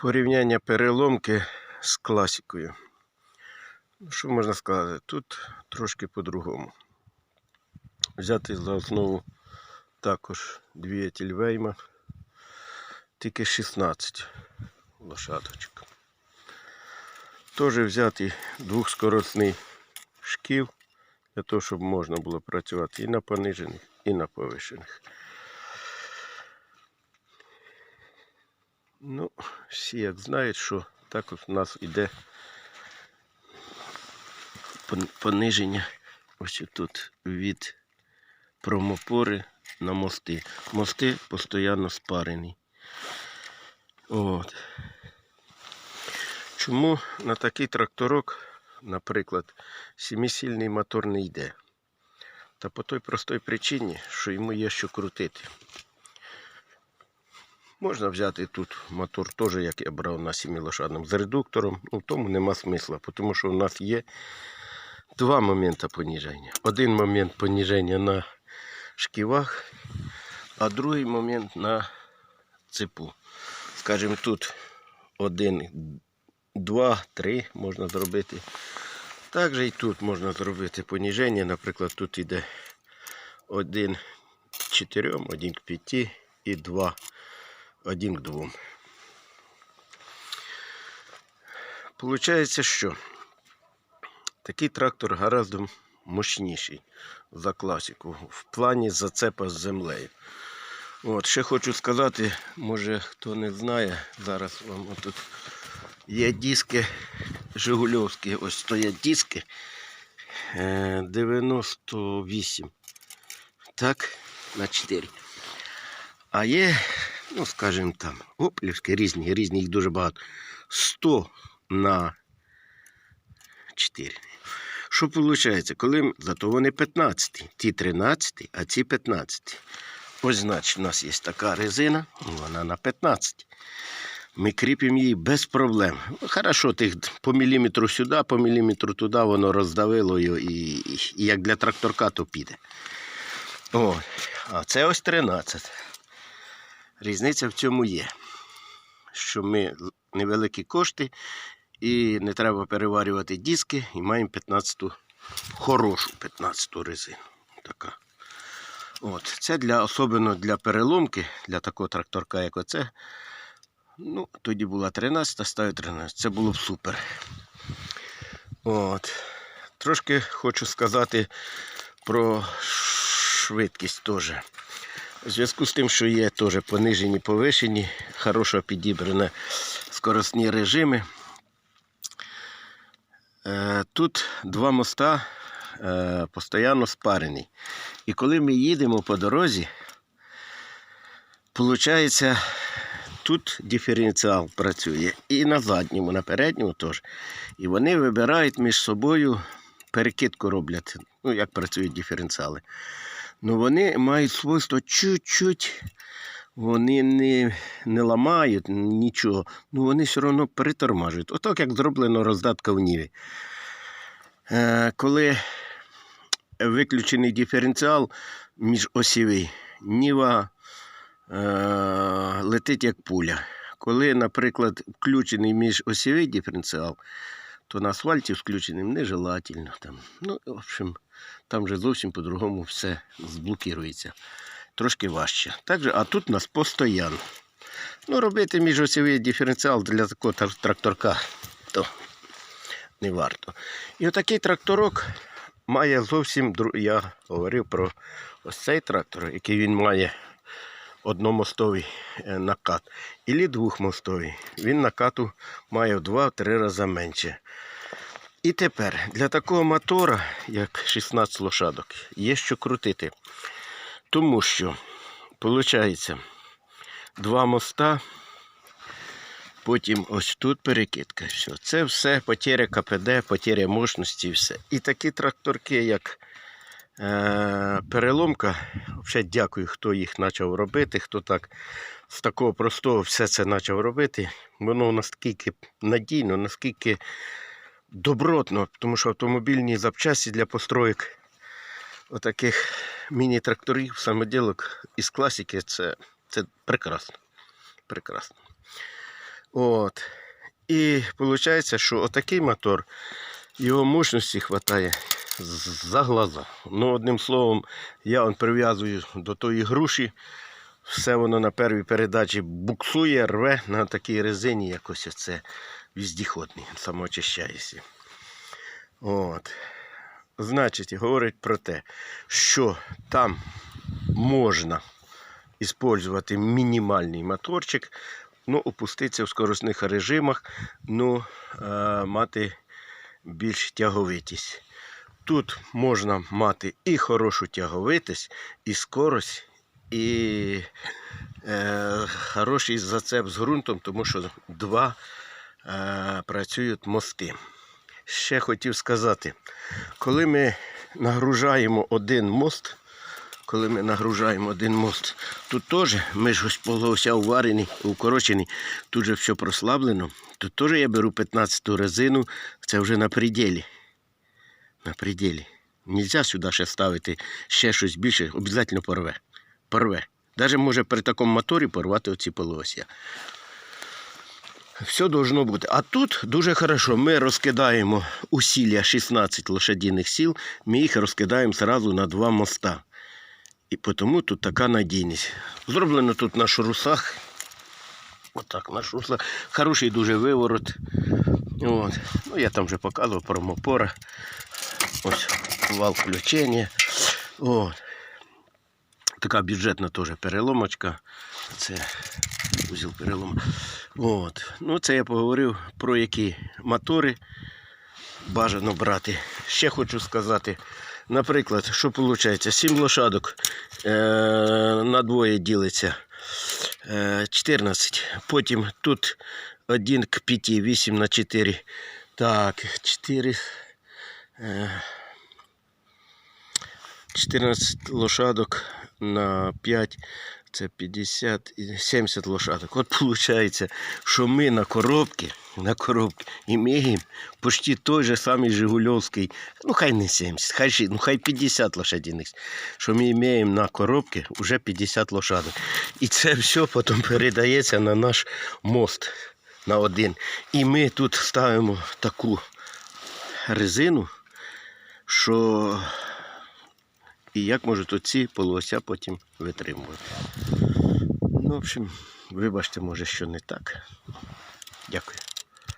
Порівняння переломки з класикою. Ну, Що можна сказати? Тут трошки по-другому. Взяти за основу також двигатель Вейма, тільки 16 лошадочок. Теж взяти двохскоростний шків для того, щоб можна було працювати і на понижених, і на повишених. Ну, всі як знають, що так от у нас пон- пониження ось тут від промопори на мости. Мости постійно спарені. От. Чому на такий тракторок, наприклад, сімисільний мотор не йде? Та по той простій причині, що йому є що крутити. Можна взяти тут мотор теж, як я брав на 7 лошадному, з редуктором. Ну, в тому нема смисла, тому що у нас є два моменти поніження. Один момент поніження на шківах, а другий момент на цепу. Скажімо, тут один, два, три можна зробити. Також і тут можна зробити поніження. Наприклад, тут іде один к чотирьом, один к п'яти і два один к двом. Получається, що такий трактор гораздо мощніший за класику в плані зацепа з землею. От, ще хочу сказати, може хто не знає, зараз вам отут є диски Жигульовські, ось стоять диски е, 98. Так, на 4. А є, ну скажімо там, оплівські різні, різні, їх дуже багато. 100 на 4. Що виходить? Коли зато вони 15, ті 13, а ці 15. Ось значить, у нас є така резина, вона на 15. Ми кріпимо її без проблем. Хорошо, тих по міліметру сюди, по міліметру туди воно роздавило його і, і, і як для тракторка, то піде. О, а це ось 13. Різниця в цьому є, що ми невеликі кошти і не треба переварювати диски, і маємо 15-ту, хорошу 15-ту резину. Така. От. Це для, особливо для переломки, для такого тракторка, як оце. Ну, тоді була 13, ставлю 13. Це було б супер. От. Трошки хочу сказати про швидкість теж. У зв'язку з тим, що є теж понижені, повишені, хорошо підібрані скоростні режими. Е, Тут два моста е, постійно спарені. І коли ми їдемо по дорозі, виходить, тут диференціал працює і на задньому, на передньому теж. І вони вибирають між собою перекидку роблять. Ну, як працюють диференціали. Ну вони мають свойство чуть-чуть, вони не, не ламають нічого, ну вони все одно притормажують. Отак, як зроблено роздатка в Ніві. Е, коли виключений диференціал міжосівий, Ніва е, летить як пуля. Коли, наприклад, включений міжосівий диференціал, то на асфальті включеним нежелательно. Там. Ну, в общем, там же зовсім по-другому все зблокується. Трошки важче. Так же, а тут у нас постійно. Ну, робити міжосівий диференціал для такого тракторка то не варто. І отакий тракторок має зовсім Я говорив про ось цей трактор, який він має одномостовий е, накат, і двохмостовий. Він накату має в 2-3 рази менше. І тепер для такого мотора, як 16 лошадок, є що крутити. Тому що, виходить, два моста, потім ось тут перекидка. Все. Це все потеря КПД, потеря мощності і все. І такі тракторки, як переломка, взагалі дякую, хто їх почав робити, хто так з такого простого все це почав робити. Воно наскільки надійно, наскільки добротно, тому що автомобільні запчасті для построїк отаких міні-тракторів, самоділок із класики це, це прекрасно. прекрасно. От. І виходить, що отакий мотор, його мощності вистачає за глаза. Ну, одним словом, я прив'язую до тої груші. Все воно на первій передачі буксує, рве на такій резині, якось оце віздіходний, самоочищається. От. Значить, говорить про те, що там можна використовувати мінімальний моторчик, ну, опуститися в скоростних режимах, ну, е, мати більш тяговитість. Тут можна мати і хорошу тяговитість, і скорость, і е, хороший зацеп з ґрунтом, тому що два е, працюють мости. Ще хотів сказати, коли ми нагружаємо один мост, коли ми нагружаємо один мост, тут теж ми ж ось полося уварений, укорочений, тут же все прослаблено. Тут теж я беру 15-ту резину, це вже на пределі. На пределі. Нельзя сюди ще ставити ще щось більше, обов'язково порве. Порве. Навіть може при такому моторі порвати оці полосся. Все должно бути. А тут дуже хорошо. Ми розкидаємо усилля 16 лошадиних сил, ми їх розкидаємо сразу на два моста. І тому тут така надійність. Зроблено тут на шрусах. Отак, на шрусах. Хороший дуже виворот. От. Ну, я там вже показував промопора. Ось вал включення. От. Така бюджетна теж переломочка. Це узіл перелому. От. Ну, це я поговорив про які мотори бажано брати. Ще хочу сказати, наприклад, що виходить, 7 лошадок е- на двоє ділиться. Е- 14. Потім тут 1 к 5, 8 на 4. Так, 4. Е- 14 лошадок на 5 це 50 і 70 лошадок. От виходить, що ми на коробці, на коробці імеємо почти той же самий Жигульовський, ну хай не 70, хай, ну, хай 50 лошадиних, що ми маємо на коробці вже 50 лошадок. І це все потім передається на наш мост на один. І ми тут ставимо таку резину, що і як можуть оці полося потім витримувати. Ну, в общем, вибачте, може, що не так. Дякую.